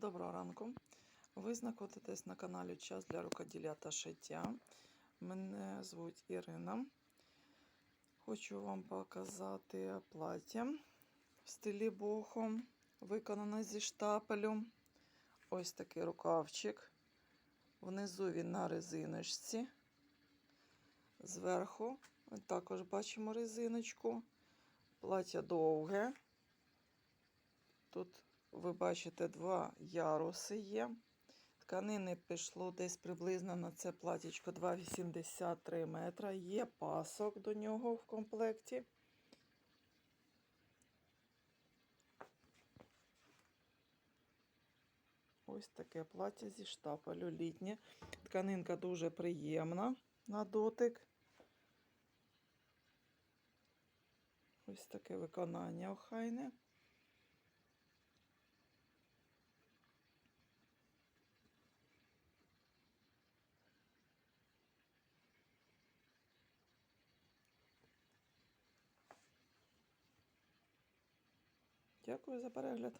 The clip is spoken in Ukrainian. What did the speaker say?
Доброго ранку. Ви знаходитесь на каналі Час для рукоділля та шиття. Мене звуть Ірина. Хочу вам показати плаття в стилі бохо, виконане зі штапелю. Ось такий рукавчик. Внизу він на резиночці. Зверху також бачимо резиночку. Плаття довге. Тут ви бачите, два яруси є. Тканини пішло десь приблизно на це платічко 2,83 метра. Є пасок до нього в комплекті. Ось таке плаття зі штапелю літнє. Тканинка дуже приємна на дотик. Ось таке виконання охайне. Дякую за перегляд.